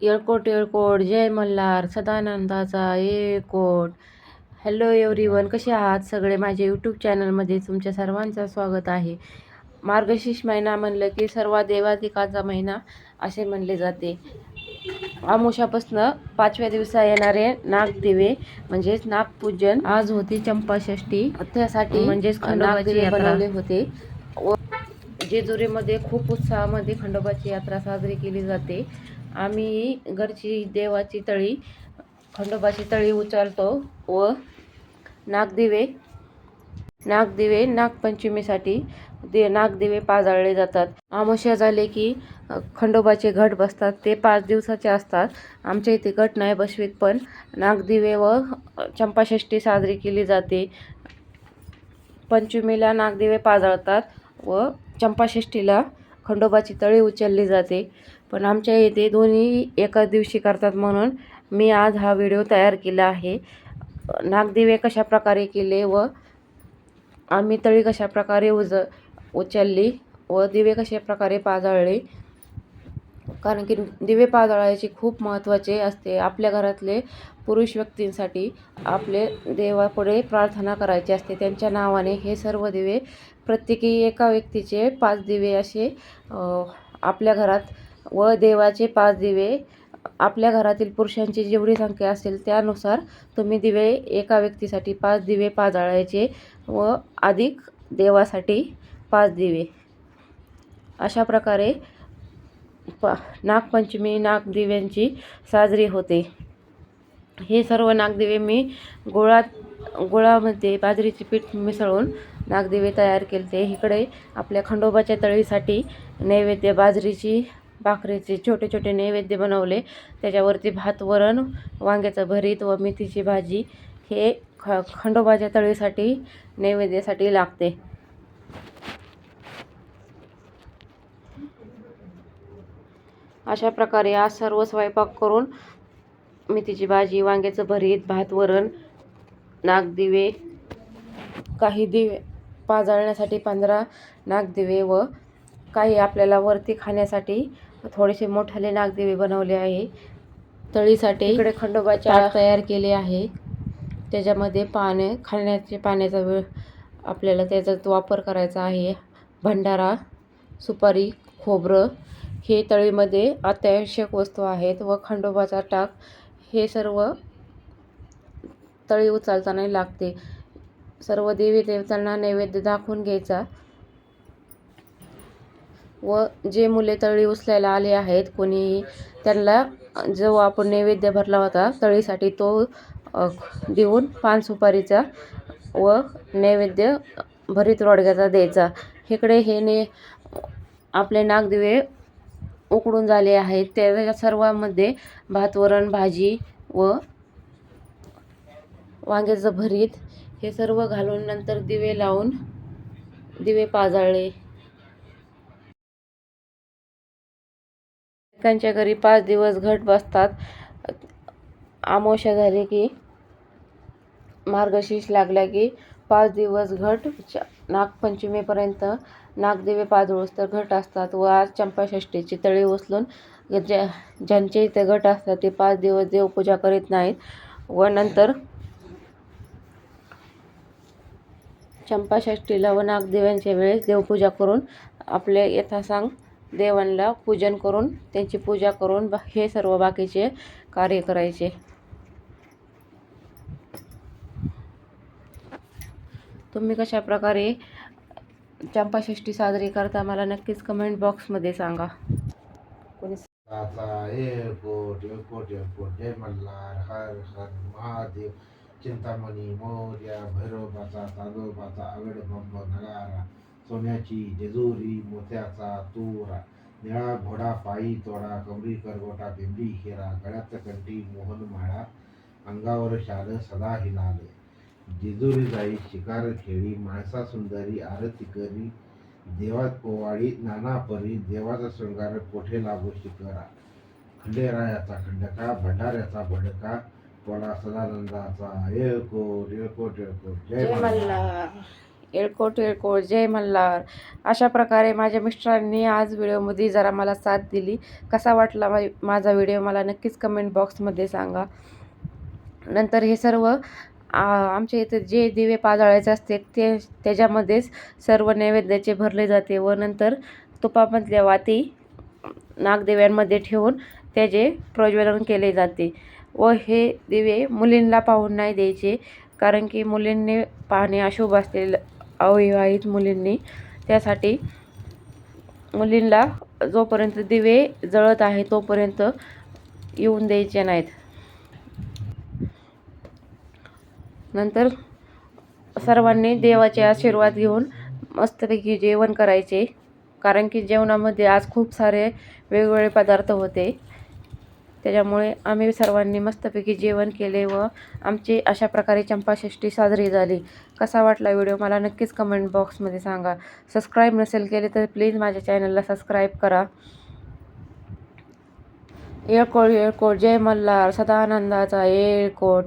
येळकोट येळकोट जय मल्हार सदानंदाचा येळकोट. हॅलो एव्हरीवन कसे आहात? सगळे माझ्या यूट्यूब चॅनलमध्ये तुमच्या सर्वांचं स्वागत आहे. मार्गशीर्ष महिना म्हणलं की सर्व देवाधिकाचा महिना असे म्हणले जाते. आमुषापासनं पाचव्या दिवसा येणारे नागदिवे म्हणजेच नागपूजन. आज होती चंपाषष्ठी. त्यासाठी म्हणजेच नागदिवे बनवले होते व जेजुरीमध्ये खूप उत्साहामध्ये खंडोबाची यात्रा साजरी केली जाते. आम्ही घरची देवाची तळी खंडोबाची तळी उचलतो व नागदिवे नागदिवे नागपंचमीसाठी दे नागदिवे पाजाळले जातात. अमावस्या झाले की खंडोबाचे घट बसतात. ते पाच दिवसाचे असतात. आमच्या इथे घट नाही बसवीत पण नागदिवे व चंपाषष्ठी साजरी केली जाते. पंचमीला नागदिवे पाजळतात व चंपाषष्ठीला खंडोबाची तळी उचलली जाते. पण आमच्या इथे दोन्ही एकाच दिवशी करतात म्हणून मी आज हा व्हिडिओ तयार केला आहे. नागदिवे कशा प्रकारे केले व आम्ही तळी कशा प्रकारे उज उचलली व दिवे कशा प्रकारे पाजळले. कारण की दिवे पाजळायचे खूप महत्त्वाचे असते. आपल्या घरातले पुरुष व्यक्तींसाठी आपले देवापुढे प्रार्थना करायची असते. त्यांच्या नावाने हे सर्व दिवे प्रत्येकी एका व्यक्तीचे पाच दिवे असे आपल्या घरात व देवाचे पाच दिवे आपल्या घरातील पुरुषांची जेवढी संख्या असेल त्यानुसार तुम्ही दिवे एका व्यक्तीसाठी पाच दिवे पाजाळायचे व अधिक देवासाठी पाच दिवे. अशा प्रकारे प नागपंचमी नागदिव्यांची साजरी होते. हे सर्व नागदिवे मी गुळात गुळामध्ये बाजरीचे पीठ मिसळून नागदिवे तयार केले इकडे आपल्या खंडोबाच्या तळीसाठी नैवेद्य बाजरीची भाकरीचे छोटे छोटे नैवेद्य बनवले. त्याच्यावरती भात वरण वांग्याचं भरीत व मेथीची भाजी हे ख खंडोबाच्या तळीसाठी नैवेद्यासाठी लागते. अशा प्रकारे आज सर्व स्वयंपाक करून मेथीची भाजी वांग्याचं भरीत भात वरण नागदिवे काही दिवे पाजाळण्यासाठी पंधरा नागदिवे व काही आपल्याला वरती खाण्यासाठी थोडेसे मोठाले नागदिवे बनवले आहे. तळीसाठी इकडे खंडोबाचे आड तयार केले आहे. त्याच्यामध्ये पाने खाण्याचे पाण्याचा वेळ आपल्याला त्याचा वापर करायचा आहे. भंडारा सुपारी खोबरं हे तळीमध्ये अत्यावश्यक वस्तू आहेत व खंडोबाचा टाक हे सर्व तळी उचलताना लागते. सर्व देवी देवतांना नैवेद्य दाखवून घ्यायचा. व जे मुले तळी उचलायला आले आहेत कोणीही त्यांना जो आपण नैवेद्य भरला होता तळीसाठी तो देऊन पान सुपारीचा व नैवेद्य भरीत रोडग्याचा द्यायचा. इकडे हे ने आपले नागदिवे उकडून झाले आहेत. त्या सर्वांमध्ये भात वरण भाजी व वांग्याचं भरीत हे सर्व घालून नंतर दिवे लावून दिवे पाजाळले. त्यांच्या घरी पाच दिवस घट बसतात. आमोशा झाली की मार्गशीर्ष लागला की पाच दिवस घट च- नागपंचमीपर्यंत नागदेवे पाजळूस तर घट असतात व आज चंपाषष्ठीची तळी उचलून ज्या ज्यांचे इथे घट असतात ते पाच दिवस देवपूजा करीत नाहीत व नंतर चंपाषष्ठीला व नागदेव्यांच्या वेळेस देवपूजा करून आपले यथासांग देवांना पूजन करून त्यांची पूजा करून बा- हे सर्व बाकीचे कार्य करायचे. तुम्ही कशा प्रकारे चंपाषष्ठी साजरी करता मला नक्कीच कमेंट बॉक्समध्ये सांगा. कोणी जय मल्हार हर हर महादेव. चिंतामणी मोर्या भैरवबाचा तांदूळबाचा आवड बंब नगारा सोन्याची जेजुरी मोत्याचा तोरा निळा घोडा पायी तोडा कमरी करगोटा बिंबी हिरा गळ्यात कंठी मोहन माळा अंगावर शाल सदा हिलाले जेजुरी जाई शिकार खेळी माणसा सुंदरी आरती करी देवात पोवाडी नाना परी देवाचा शृंगार कोठे लागू शिकरा खंडेरायाचा खंडका भंडाऱ्याचा भडका पोला सदानंदाचा येळकोट येळकोट येळकोट जय मल्हार. येळकोट येळकोट जय मल्हार. अशा प्रकारे माझ्या मिस्टरांनी आज व्हिडिओमध्ये जरा मला साथ दिली. कसा वाटला माझा व्हिडिओ मला नक्कीच कमेंट बॉक्समध्ये सांगा. नंतर हे सर्व आमच्या इथं जे दिवे पाजाळायचे असते ते त्याच्यामध्येच सर्व नैवेद्याचे भरले जाते व नंतर तुपामधल्या वाती नागदेव्यांमध्ये ठेवून त्याचे प्रज्वलन केले जाते व हे दिवे मुलींना पाहून नाही द्यायचे कारण की मुलींनी पाहणे अशुभ असलेलं अविवाहित मुलींनी. त्यासाठी मुलींना जोपर्यंत दिवे जळत आहे तोपर्यंत येऊन द्यायचे नाहीत. नंतर सर्वांनी देवाचे आशीर्वाद घेऊन मस्तपैकी जेवण करायचे. कारण की जेवणामध्ये आज खूप सारे वेगवेगळे पदार्थ होते. त्याच्यामुळे आम्ही सर्वांनी मस्तपैकी जेवण केले व आमची अशा प्रकारे चंपाषष्ठी साजरी झाली. कसा वाटला व्हिडिओ मला नक्कीच कमेंट बॉक्समध्ये सांगा. सबस्क्राईब नसेल केले तर प्लीज माझ्या चॅनलला सबस्क्राईब करा. येळकोट येळकोट जय मल्हार सदानंदाचा येळकोट.